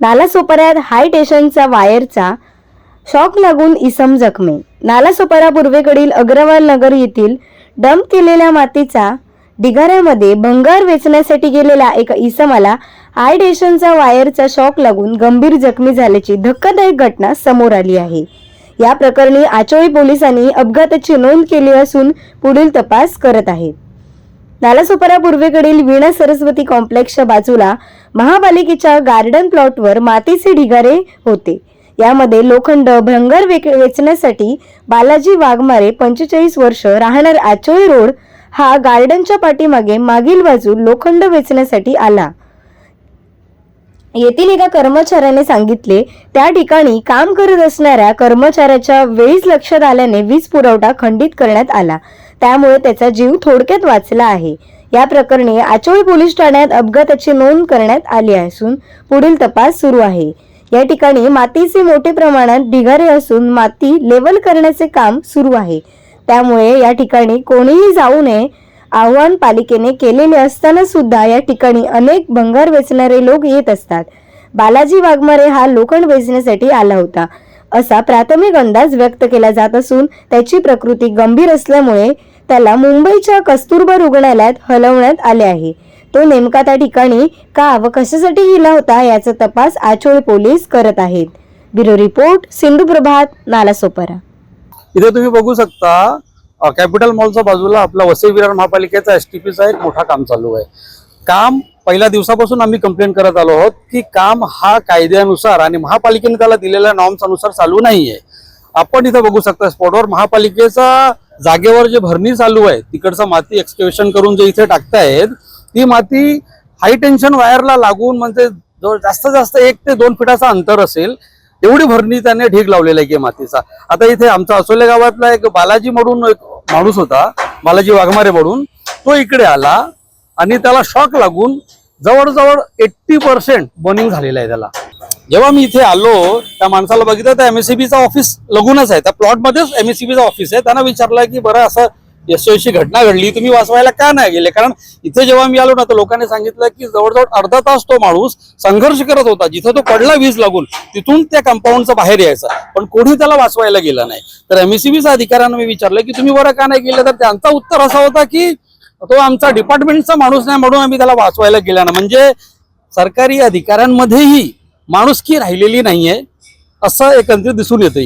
नालासोपाऱ्यात हाय टेशनचा वायरचा शॉक लागून इसम जखमे. नालासोपारा पूर्वेकडील अग्रवाल नगर येथील डंप केलेल्या मातीचा ढिगाऱ्यामध्ये भंगार वेचण्यासाठी गेलेल्या एका इसमाला हाय डेशनचा वायरचा शॉक लागून गंभीर जखमी झाल्याची धक्कादायक घटना समोर आली आहे. या प्रकरणी आचोळी पोलिसांनी अपघाताची नोंद केली असून पुढील तपास करत आहेत. नालासोपारा पूर्वेकडील वीणा सरस्वती कॉम्प्लेक्सच्या बाजूला महापालिकेच्या गार्डन प्लॉटवर मातीचे ढिगारे होते. यामध्ये लोखंड भंगर वेक- वेचण्यासाठी बालाजी वाघमारे पंचेचाळीस वर्ष राहणार आचोळी रोड हा गार्डनच्या पाठीमागे मागील बाजू लोखंड वेचण्यासाठी आला. येथील एका कर्मचाऱ्याने सांगितले त्या ठिकाणी काम करत असणाऱ्या कर्मचाऱ्याच्या वेळीच लक्षात आल्याने वीज पुरवठा खंडित करण्यात आला. त्यामुळे त्याचा जीव थोडक्यात वाचला आहे. या प्रकरणी आचोळी पोलीस ठाण्यात अपघाताची नोंद करण्यात आली असून पुढील तपास सुरू आहे. या ठिकाणी मातीचे मोठे प्रमाणात ढिगारे असून माती लेवल करण्याचे काम सुरू आहे. त्यामुळे या ठिकाणी कोणीही जाऊ नये आव्हान पालिकेने केलेले असताना सुद्धा या ठिकाणी अनेक भंगार वेचणारे लोक येत असतात. बालाजी वाघमारे हा लोखंड वेचण्यासाठी आला होता. असा प्राथमिक अंदाज व्यक्त केला जात असून त्याची प्रकृती गंभीर असल्यामुळे त्याला मुंबईच्या कस्तुरबा रुग्णालयात हलवण्यात आले आहे. तो नेमका त्या ठिकाणी का व कशासाठी गेला होता याचा तपास आचोळ पोलीस करत आहेत. Bureau report Sindhu Prabhat Nalasopara. इथे तुम्ही बघू शकता कॅपिटल मॉलच्या बाजूला आपला वसई विरार महापालिकेचा एस टी पीचा एक मोठा काम चालू आहे. काम पहिल्या दिवसापासून आम्ही कंप्लेंट करत आलो आहोत की काम हा कायद्यानुसार आणि महापालिकेने त्याला दिलेल्या नॉर्म्स अनुसार चालू नाहीये. आपण इथं बघू शकता स्पॉटवर महापालिकेचा जागेवर जे भरणी चालू आहे तिकडचं माती एक्सकेवेशन करून जे इथे टाकतायत ती माती हाय टेन्शन वायरला लागून म्हणजे जास्त जास्त एक ते दोन फिटाचा अंतर असेल एवढी भरणी त्याने ढीग लावलेला आहे की मातीचा. आता इथे आमचा असोले गावातला एक बालाजी म्हणून एक माणूस होता बालाजी वाघमारे म्हणून तो इकडे आला आणि त्याला शॉक लागून जवळजवळ एट्टी पर्सेंट बर्निंग झालेलं आहे त्याला. जेव्हा मी इथे आलो त्या माणसाला बघितलं तर एमएससीबीचा ऑफिस लगूनच आहे. त्या प्लॉट मध्येच एमएससीबीचा ऑफिस आहे. त्यांना विचारलं की बरं असं यशस्वी घटना घडली तुम्ही वाचवायला का नाही गेले? कारण इथे जेव्हा मी आलो ना तर लोकांनी सांगितलं की जवळजवळ अर्धा तास तो माणूस संघर्ष करत होता. जिथे तो पडला वीज लागून तिथून त्या कंपाऊंडचा बाहेर यायचा. पण कोणी त्याला वाचवायला गेलं नाही. तर एमएससीबीच्या अधिकाऱ्यांना मी विचारलं की तुम्ही बरं का नाही गेलं? तर त्यांचा उत्तर असा होता की तो आमचा डिपार्टमेंटचा माणूस नाही म्हणून आम्ही त्याला वाचवायला गेला ना म्हणजे सरकारी अधिकाऱ्यांमध्येही माणुसकी राहिलेली नाहीये असं एकंदरीत दिसून येतं